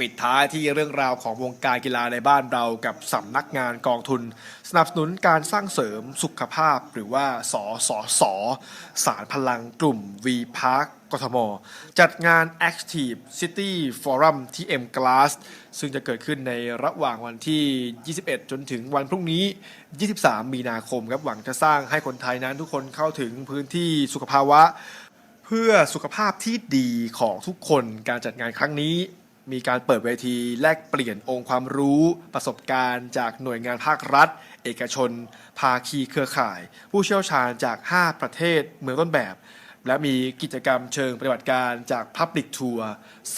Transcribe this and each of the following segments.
ปิดท้ายที่เรื่องราวของวงการกีฬาในบ้านเรากับสำนักงานกองทุน สนับสนุนการสร้างเสริมสุขภาพหรือว่าสสส สารพลังกลุ่ม V Park กทม จัดงาน Active City Forum ที่ M Glass ซึ่งจะเกิดขึ้นในระหว่างวันที่ 21 จนถึงวันพรุ่งนี้ 23 มีนาคมครับหวังจะสร้างให้คนไทยนั้นทุกคนเข้าถึงพื้นที่สุขภาวะ เพื่อสุขภาพที่ดีของทุกคนการจัดงานครั้งนี้ มีการเปิดเวทีแลกเปลี่ยนองค์ความรู้ประสบการณ์จากหน่วยงานภาครัฐ เอกชน ภาคีเครือข่าย ผู้เชี่ยวชาญจาก 5 ประเทศเมืองต้นแบบ และมีกิจกรรมเชิงปฏิบัติการจาก Public Tour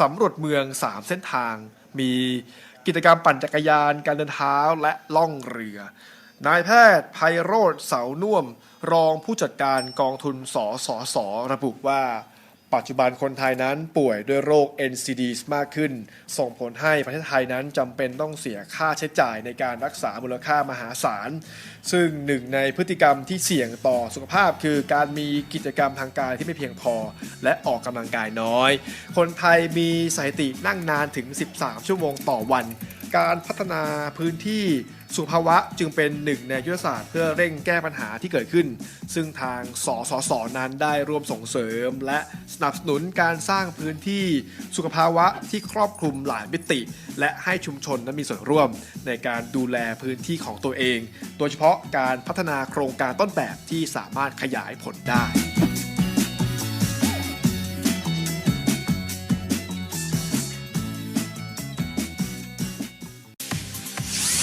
สำรวจเมือง 3 เส้นทาง มีกิจกรรมปั่นจักรยาน การเดินเท้าและล่องเรือ นายแพทย์ไพโรธเสาน่วม รองผู้จัดการกองทุนสสสระบุว่า ปัจจุบันคนไทยนั้นป่วยด้วยโรค NCD มากขึ้น ส่งผลให้ประเทศไทยนั้นจำเป็นต้องเสียค่าใช้จ่ายในการรักษามูลค่ามหาศาล ซึ่งหนึ่งในพฤติกรรมที่เสี่ยงต่อสุขภาพ คือการมีกิจกรรมทางกายที่ไม่เพียงพอ และออกกำลังกายน้อย คนไทยมีสถิตินั่งนานถึง 13 ชั่วโมงต่อวัน การพัฒนาพื้นที่สุขภาวะจึงเป็นหนึ่งในยุทธศาสตร์เพื่อเร่งแก้ปัญหาที่เกิดขึ้น ซึ่งทางสสสนั้นได้ร่วมส่งเสริม และสนับสนุนการสร้างพื้นที่สุขภาวะที่ครอบคลุมหลายมิติ และให้ชุมชนนั้นมีส่วนร่วมในการดูแลพื้นที่ของตัวเอง โดยเฉพาะการพัฒนาโครงการต้นแบบที่สามารถขยายผลได้